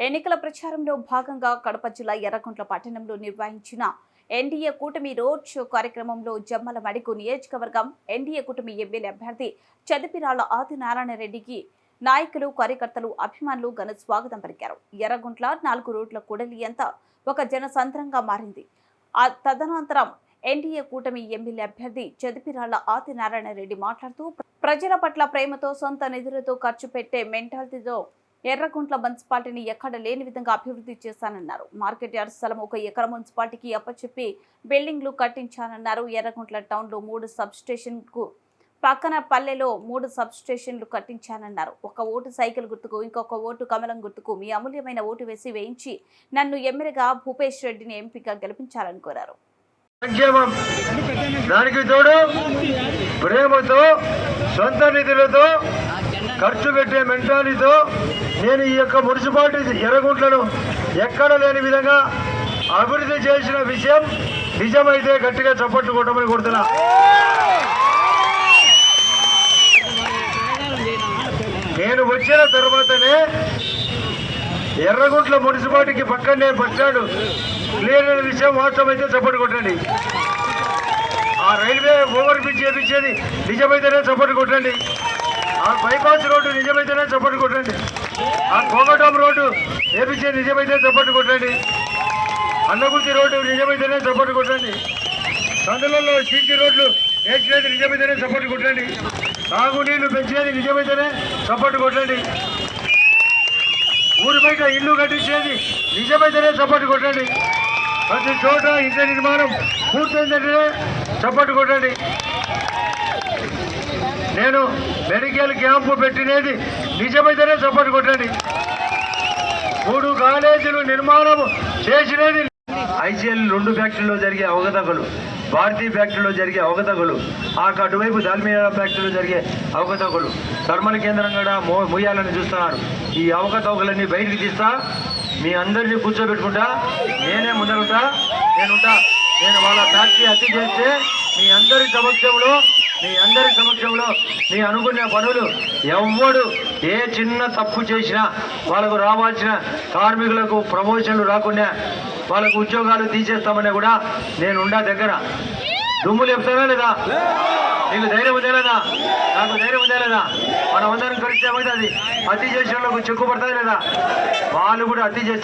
ఎన్నికల ప్రచారంలో భాగంగా కడప జిల్లా ఎర్రగుంట్ల పట్టణంలో నిర్వహించిన ఎన్డీఏ కూటమి రోడ్ షో కార్యక్రమంలో జమ్మల మడికు నియోజకవర్గం ఎన్డీఏ కూటమి ఎమ్మెల్యే అభ్యర్థి చదిపిరాళ్ళ ఆదినారాయణ రెడ్డికి నాయకులు కార్యకర్తలు అభిమానులు ఘన స్వాగతం పలికారు. ఎర్రగుంట్ల నాలుగు రోడ్ల కూడలి అంతా ఒక జనసంద్రంగా మారింది. ఆ తదనంతరం ఎన్డీఏ కూటమి ఎమ్మెల్యే అభ్యర్థి చదిపిరాళ్ళ ఆదినారాయణ రెడ్డి మాట్లాడుతూ ప్రజల పట్ల ప్రేమతో సొంత నిధులతో ఖర్చు పెట్టే మెంటాలిటీతో ఎర్రకుంట్ల మున్సిపాలిటీని ఎక్కడ లేని విధంగా అభివృద్ధి చేశానన్నారు. మార్కెట్ యార్డ్ స్థలం ఒక ఎకర మున్సిపాలిటీకి అప్పచెప్పి బిల్డింగ్లు కట్టించానన్నారు. ఎర్రకుంట్ల టౌన్లో మూడు సబ్ స్టేషన్కు పక్కన పల్లెలో మూడు సబ్ స్టేషన్లు కట్టించానన్నారు. ఒక ఓటు సైకిల్ గుర్తుకు ఇంకొక ఓటు కమలం గుర్తుకు మీ అమూల్యమైన ఓటు వేసి వేయించి నన్ను ఎమ్మెల్యేగా భూపేష్ రెడ్డిని ఎంపీగా గెలిపించాలని కోరారు. దానికి తోడు ప్రేమతో సొంత నిధులతో ఖర్చు పెట్టే మెంటాలిటీతో నేను ఈ యొక్క మున్సిపాలిటీ ఎర్రగుంట్లను ఎక్కడ లేని విధంగా అభివృద్ధి చేసిన విషయం నిజమైతే గట్టిగా చప్పట్లు కొట్టమని కొడుతున్నా నేను వచ్చిన తర్వాతనే ఎర్రగుంట్ల మున్సిపాలిటీకి పక్కనే బస్టాండ్ క్లియర్ అయిన విషయం వాస్తవమైతే చప్పట్లు కొట్టండి ఆ రైల్వే ఓవర్ బ్రిడ్జ్ చేపించేది నిజమైతేనే చప్పట్లు కొట్టండి ఆ బైపాస్ రోడ్డు నిజమైతేనే చప్పట్లు కొట్టండి. ఆ కోగటం రోడ్డు వేపించేది నిజమైతే చప్పట్లు కొట్టండి. అన్నగుర్తి రోడ్డు నిజమైతేనే చప్పట్లు కొట్టండి. సందులలో సీసీ రోడ్లు వేసినది నిజమైతేనే చప్పట్లు కొట్టండి. తాగునీళ్ళు పెంచేది నిజమైతేనే చప్పట్లు కొట్టండి. ఊరి బయట ఇల్లు కట్టించేది నిజమైతేనే చప్పట్లు కొట్టండి. ప్రతి చోట ఇంటి నిర్మాణం పూర్తయిందంటేనే చప్పట్లు కొట్టండి. నేను మెడికల్ క్యాంపు పెట్టినది నిజమైతేనే చప్పట్లు కొట్టండి. మూడు కాలేజీలు నిర్మాణం చేసినది ఐసీఎల్ రెండు ఫ్యాక్టరీలో జరిగే అవగతకులు భారతీయ ఫ్యాక్టరీలో జరిగే అవగతకులు ఆ అటువైపు దాల్మీరా ఫ్యాక్టరీలో జరిగే అవగతకులు థర్మల్ కేంద్రం కూడా మో ముయ్యాలని చూస్తున్నారు. ఈ అవకతవకలన్నీ బయటికి తీస్తా మీ అందరినీ కూర్చోబెట్టుకుంటా నేనే ముందరుంటా నేనుంటా నేను వాళ్ళ ఫ్యాక్టరీ హత్య చేస్తే మీ అందరి సమక్షంలో మీ అందరి సమక్షంలో మీ అనుకున్న పనులు ఎవ్వడు ఏ చిన్న తప్పు చేసినా వాళ్ళకు రావాల్సిన కార్మికులకు ప్రమోషన్లు రాకుండా వాళ్ళకు ఉద్యోగాలు తీసేస్తామని కూడా నేను ఉండా దగ్గర. దుమ్ము చెప్తానా లేదా? నీకు ధైర్యం ఉందా లేదా నాకు ధైర్యం ఉందా లేదా మనం అందరం కలిసి అది అతి చేసిన వాళ్ళకు చెక్కు పడతాయి లేదా? వాళ్ళు కూడా అతి చేస్తే